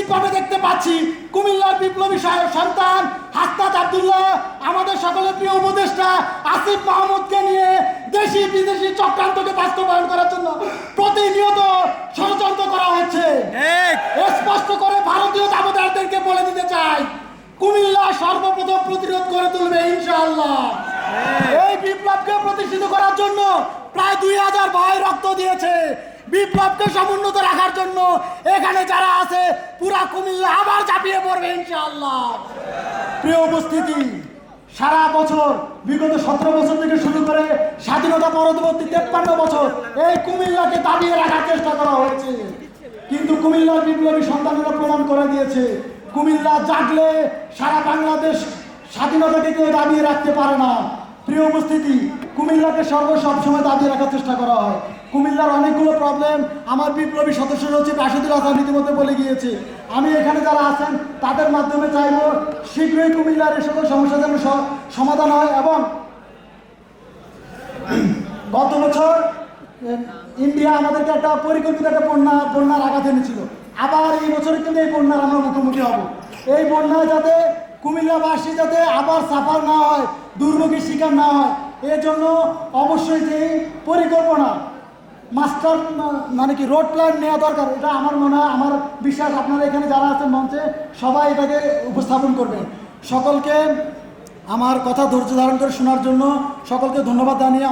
স্পটে দেখতে পাচ্ছি। কুমিল্লার বিপ্লবী সা- সন্তান হাসনাত আব্দুল্লাহ আমাদের সকলের প্রিয় উপদেষ্টা আসিফ মাহমুদকে নিয়ে দেশি বিদেশি চক্রান্তকে বাস্তবায়ন করার জন্য প্রতিনিয়ত ষড়যন্ত্র করা হচ্ছে। স্পষ্ট করে ভারতীয় দাবদারদেরকে বলে দিতে চাই কুমিল্লা সর্বপ্রথম প্রতিরোধ করে তুলবে ইনশাআল্লাহ। এই বিপ্লবকে প্রতিষ্ঠিত করার জন্য প্রায় দুই হাজার ভাই রক্ত দিয়েছে। বিপ্লবকে সমুন্নত রাখার জন্য এখানে যারা আছে, পুরা কুমিল্লা আবার চাপিয়ে পড়বে ইনশাআল্লাহ। প্রিয় উপস্থিতি, সারা বছর, বিগত সতেরো বছর থেকে শুরু করে স্বাধীনতা পরবর্তী তেপ্পান্ন বছর এই কুমিল্লাকে দাবিয়ে রাখার চেষ্টা করা হয়েছে। কিন্তু কুমিল্লার বিপ্লবী সন্তানেরা প্রমাণ করে দিয়েছে, কুমিল্লা জাগলে সারা বাংলাদেশ স্বাধীনতাকে কেউ দাবিয়ে রাখতে পারে না। প্রিয় উপস্থিতি কুমিল্লাকে সর্ব সবসময় দাবিয়ে রাখার চেষ্টা করা হয়। কুমিল্লার অনেকগুলো প্রবলেম আমার বিপ্লবী সদস্য হচ্ছে রাশিদুল হাসান রীতিমতো বলে গিয়েছে। আমি এখানে যারা আছেন, তাদের মাধ্যমে চাইব শীঘ্রই কুমিল্লার সকল সমস্যা যেন সমাধান হয় এবং গত বছর ইন্ডিয়া আমাদেরকে একটা পরিকল্পিত একটা বন্যা, বন্যার আঘাত এনেছিল। আবার এই বছর কিন্তু এই বন্যার আমরা মুখোমুখি হব। এই বন্যায় যাতে কুমিল্লাবাসী যাতে আবার সাফার না হয়, দুর্ভোগের শিকার না হয় এর জন্য অবশ্যই যে পরিকল্পনা, মাস্টার মানে কি, রোড প্ল্যান নেওয়া দরকার, এটা আমার মনে হয়, আমার বিশ্বাস আপনারা এখানে যারা আছেন মঞ্চে, সবাই এটাকে উপস্থাপন করবেন। সকলকে আমার কথা ধৈর্য ধারণ করে শোনার জন্য সকলকে ধন্যবাদ জানিয়ে